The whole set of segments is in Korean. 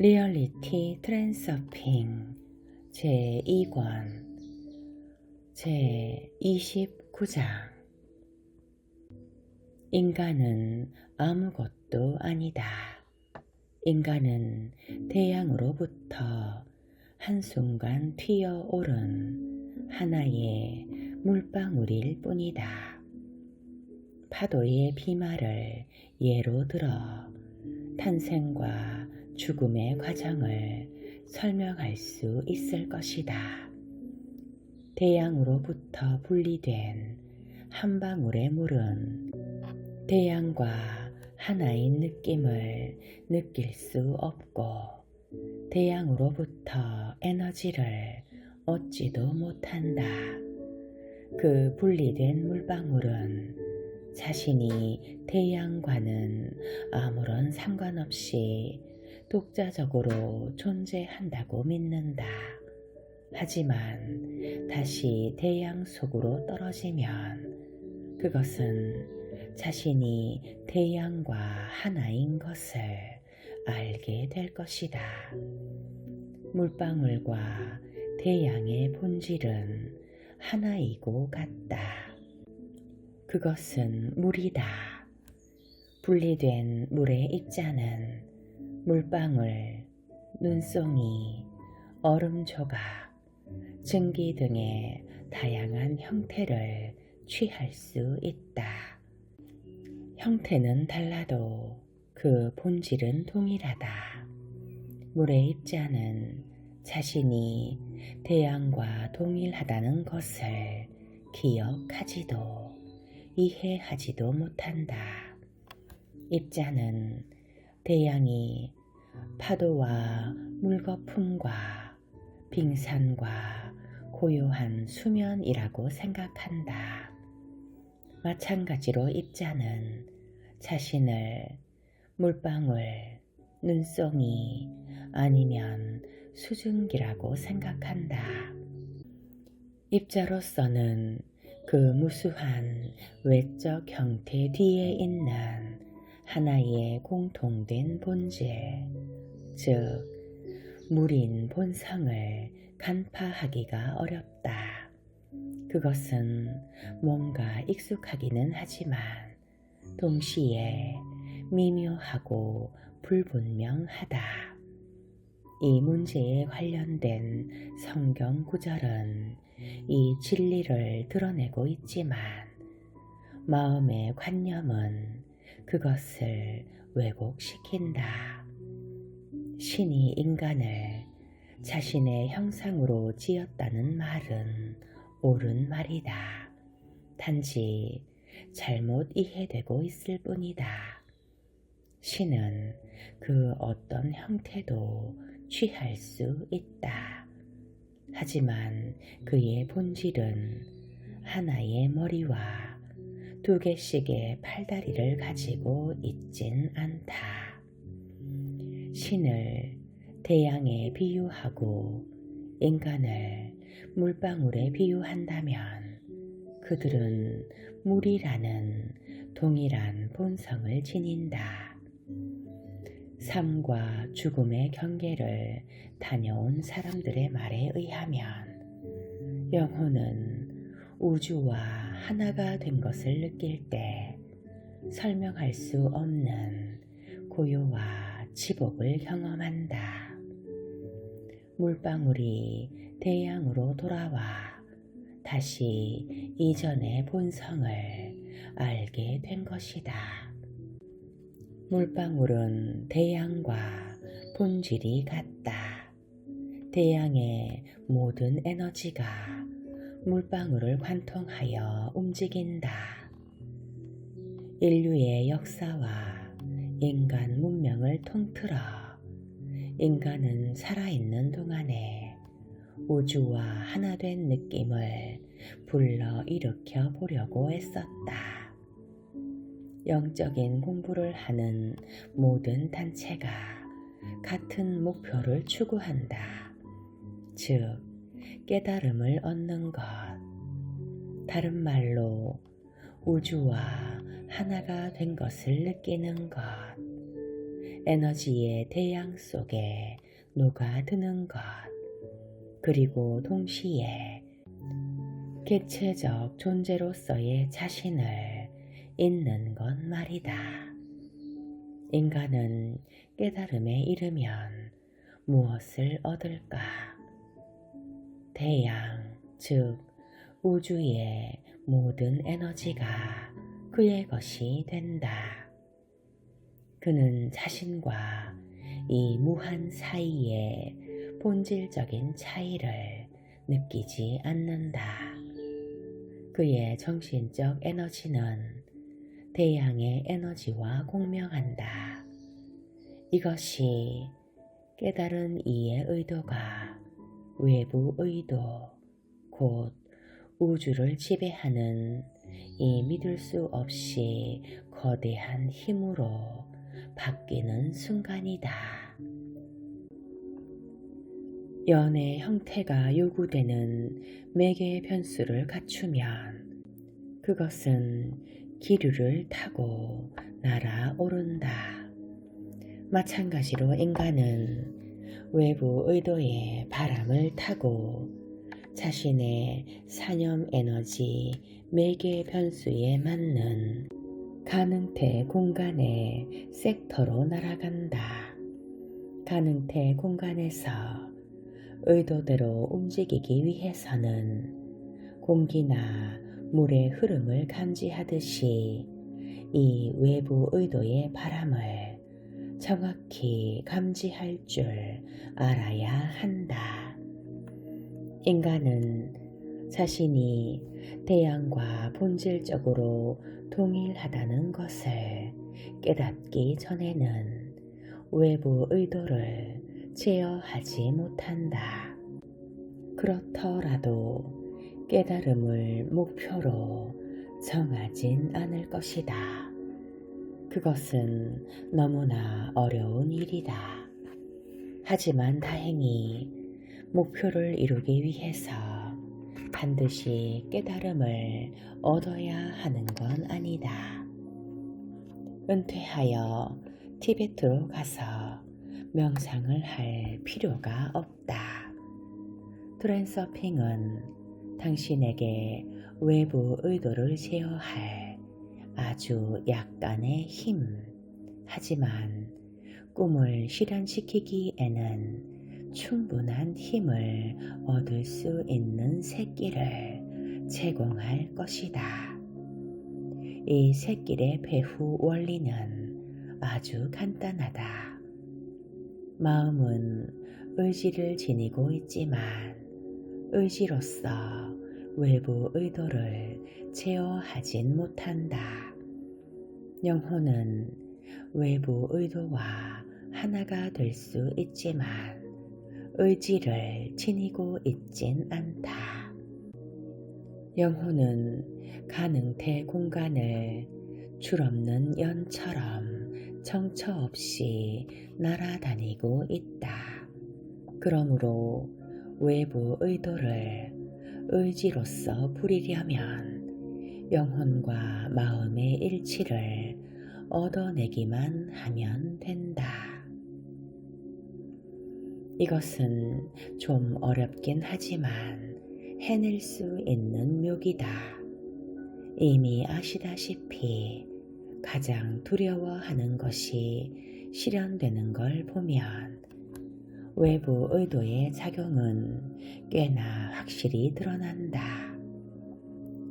리얼리티 트랜서핑 제2권 제29장 인간은 아무것도 아니다. 인간은 태양으로부터 한순간 튀어오른 하나의 물방울일 뿐이다. 파도의 비말을 예로 들어 탄생과 죽음의 과정을 설명할 수 있을 것이다. 태양으로부터 분리된 한 방울의 물은 태양과 하나인 느낌을 느낄 수 없고 태양으로부터 에너지를 얻지도 못한다. 그 분리된 물방울은 자신이 태양과는 아무런 상관없이 독자적으로 존재한다고 믿는다. 하지만 다시 태양 속으로 떨어지면 그것은 자신이 태양과 하나인 것을 알게 될 것이다. 물방울과 태양의 본질은 하나이고 같다. 그것은 물이다. 분리된 물의 입자는 물방울, 눈송이, 얼음 조각, 증기 등의 다양한 형태를 취할 수 있다. 형태는 달라도 그 본질은 동일하다. 물의 입자는 자신이 태양과 동일하다는 것을 기억하지도 이해하지도 못한다. 입자는 태양이 파도와 물거품과 빙산과 고요한 수면이라고 생각한다. 마찬가지로 입자는 자신을 물방울, 눈송이 아니면 수증기라고 생각한다. 입자로서는 그 무수한 외적 형태 뒤에 있는 하나의 공통된 본질, 즉, 물인 본성을 간파하기가 어렵다. 그것은 뭔가 익숙하기는 하지만 동시에 미묘하고 불분명하다. 이 문제에 관련된 성경 구절은 이 진리를 드러내고 있지만 마음의 관념은 그것을 왜곡시킨다. 신이 인간을 자신의 형상으로 지었다는 말은 옳은 말이다. 단지 잘못 이해되고 있을 뿐이다. 신은 그 어떤 형태도 취할 수 있다. 하지만 그의 본질은 하나의 머리와 두 개씩의 팔다리를 가지고 있진 않다. 신을 태양에 비유하고 인간을 물방울에 비유한다면 그들은 물이라는 동일한 본성을 지닌다. 삶과 죽음의 경계를 다녀온 사람들의 말에 의하면 영혼은 우주와 하나가 된 것을 느낄 때 설명할 수 없는 고요와 지복을 경험한다. 물방울이 태양으로 돌아와 다시 이전의 본성을 알게 된 것이다. 물방울은 태양과 본질이 같다. 태양의 모든 에너지가 물방울을 관통하여 움직인다. 인류의 역사와 인간 문명을 통틀어 인간은 살아있는 동안에 우주와 하나 된 느낌을 불러 일으켜 보려고 애썼다. 영적인 공부를 하는 모든 단체가 같은 목표를 추구한다. 즉, 깨달음을 얻는 것. 다른 말로 우주와 하나가 된 것을 느끼는 것. 에너지의 태양 속에 녹아드는 것, 그리고 동시에 객체적 존재로서의 자신을 잊는 것 말이다. 인간은 깨달음에 이르면 무엇을 얻을까? 태양, 즉 우주의 모든 에너지가 그의 것이 된다. 그는 자신과 이 무한 사이의 본질적인 차이를 느끼지 않는다. 그의 정신적 에너지는 태양의 에너지와 공명한다. 이것이 깨달은 이의 의도가 외부 의도, 곧 우주를 지배하는 이 믿을 수 없이 거대한 힘으로 바뀌는 순간이다. 연의 형태가 요구되는 매개 변수를 갖추면 그것은 기류를 타고 날아오른다. 마찬가지로 인간은 외부 의도의 바람을 타고 자신의 사념 에너지 매개 변수에 맞는 가능태 공간의 섹터로 날아간다. 가능태 공간에서 의도대로 움직이기 위해서는 공기나 물의 흐름을 감지하듯이 이 외부 의도의 바람을 정확히 감지할 줄 알아야 한다. 인간은 자신이 태양과 본질적으로 동일하다는 것을 깨닫기 전에는 외부 의도를 제어하지 못한다. 그렇더라도 깨달음을 목표로 정하진 않을 것이다. 그것은 너무나 어려운 일이다. 하지만 다행히 목표를 이루기 위해서 반드시 깨달음을 얻어야 하는 건 아니다. 은퇴하여 티베트로 가서 명상을 할 필요가 없다. 트랜서핑은 당신에게 외부 의도를 제어할 아주 약간의 힘. 하지만 꿈을 실현시키기에는 충분한 힘을 얻을 수 있는 새끼를 제공할 것이다. 이 새끼의 배후 원리는 아주 간단하다. 마음은 의지를 지니고 있지만 의지로서 외부 의도를 제어하진 못한다. 영혼은 외부 의도와 하나가 될 수 있지만 의지를 지니고 있진 않다. 영혼은 가능태 공간을 줄없는 연처럼 정처 없이 날아다니고 있다. 그러므로 외부 의도를 의지로서 부리려면 영혼과 마음의 일치를 얻어내기만 하면 된다. 이것은 좀 어렵긴 하지만 해낼 수 있는 묘기다. 이미 아시다시피 가장 두려워하는 것이 실현되는 걸 보면 외부 의도의 작용은 꽤나 확실히 드러난다.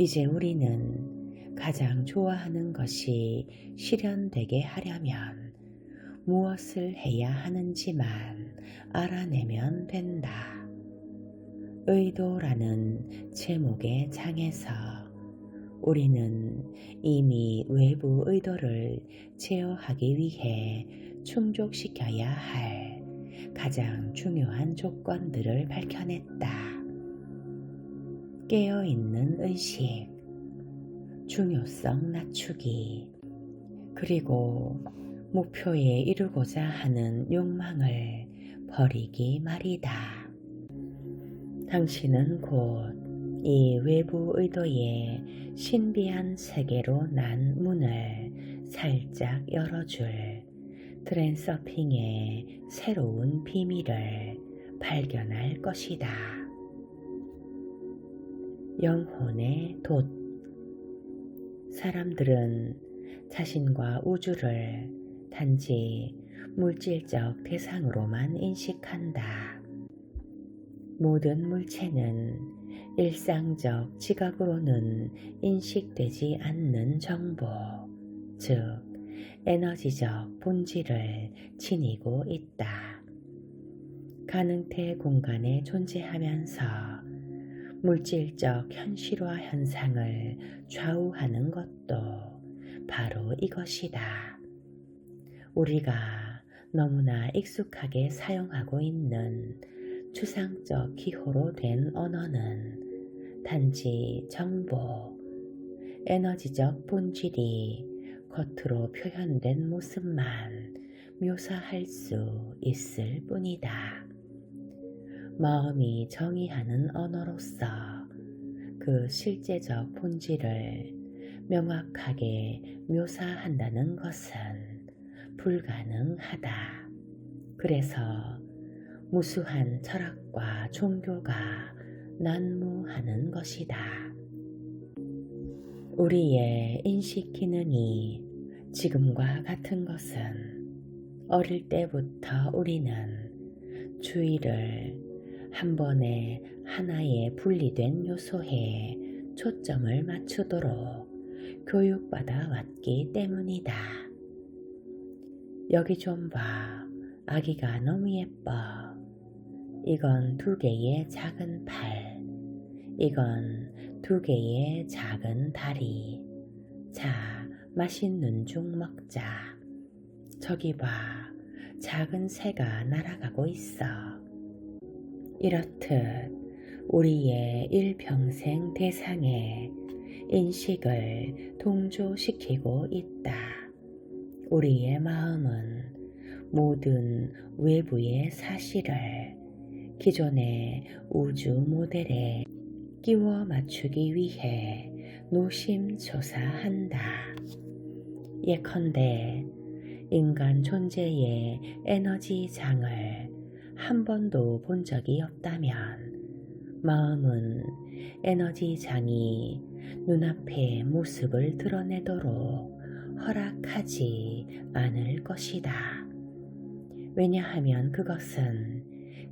이제 우리는 가장 좋아하는 것이 실현되게 하려면 무엇을 해야 하는지만 알아내면 된다. 의도라는 제목의 장에서 우리는 이미 외부 의도를 제어하기 위해 충족시켜야 할 가장 중요한 조건들을 밝혀냈다. 깨어있는 의식, 중요성 낮추기, 그리고 목표에 이르고자 하는 욕망을 버리기 말이다. 당신은 곧 이 외부 의도의 신비한 세계로 난 문을 살짝 열어줄 트랜서핑의 새로운 비밀을 발견할 것이다. 영혼의 돛 사람들은 자신과 우주를 단지 물질적 대상으로만 인식한다. 모든 물체는 일상적 지각으로는 인식되지 않는 정보, 즉 에너지적 본질을 지니고 있다. 가능태 공간에 존재하면서 물질적 현실화 현상을 좌우하는 것도 바로 이것이다. 우리가 너무나 익숙하게 사용하고 있는 추상적 기호로 된 언어는 단지 정보, 에너지적 본질이 겉으로 표현된 모습만 묘사할 수 있을 뿐이다. 마음이 정의하는 언어로서 그 실제적 본질을 명확하게 묘사한다는 것은 불가능하다. 그래서 무수한 철학과 종교가 난무하는 것이다. 우리의 인식 기능이 지금과 같은 것은 어릴 때부터 우리는 주의를 한 번에 하나의 분리된 요소에 초점을 맞추도록 교육받아 왔기 때문이다. 여기 좀 봐. 아기가 너무 예뻐. 이건 두 개의 작은 팔. 이건 두 개의 작은 다리. 자, 맛있는 죽 먹자. 저기 봐. 작은 새가 날아가고 있어. 이렇듯 우리의 일평생 대상의 인식을 동조시키고 있다. 우리의 마음은 모든 외부의 사실을 기존의 우주 모델에 끼워 맞추기 위해 노심초사한다. 예컨대 인간 존재의 에너지 장을 한 번도 본 적이 없다면 마음은 에너지 장이 눈앞에 모습을 드러내도록 허락하지 않을 것이다. 왜냐하면 그것은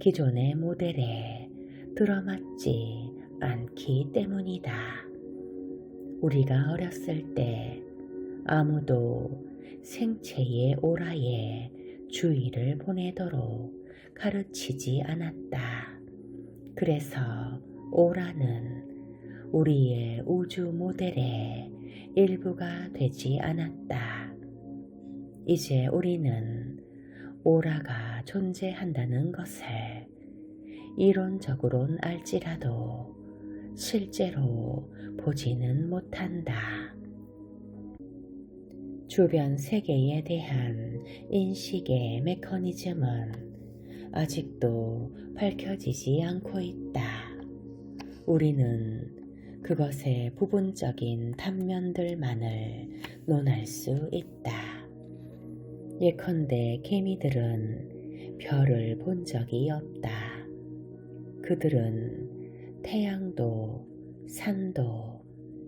기존의 모델에 들어맞지 않기 때문이다. 우리가 어렸을 때 아무도 생체의 오라에 주의를 보내도록 가르치지 않았다. 그래서 오라는 우리의 우주 모델의 일부가 되지 않았다. 이제 우리는 오라가 존재한다는 것을 이론적으로는 알지라도 실제로 보지는 못한다. 주변 세계에 대한 인식의 메커니즘은 아직도 밝혀지지 않고 있다. 우리는 그것의 부분적인 단면들만을 논할 수 있다. 예컨대 개미들은 별을 본 적이 없다. 그들은 태양도, 산도,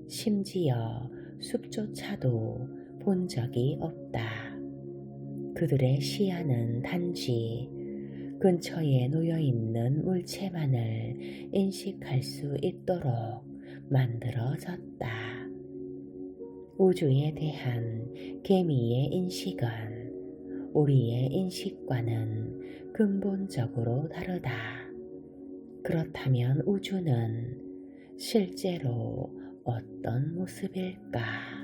심지어 숲조차도 본 적이 없다. 그들의 시야는 단지 근처에 놓여 있는 물체만을 인식할 수 있도록 만들어졌다. 우주에 대한 개미의 인식은 우리의 인식과는 근본적으로 다르다. 그렇다면 우주는 실제로 어떤 모습일까?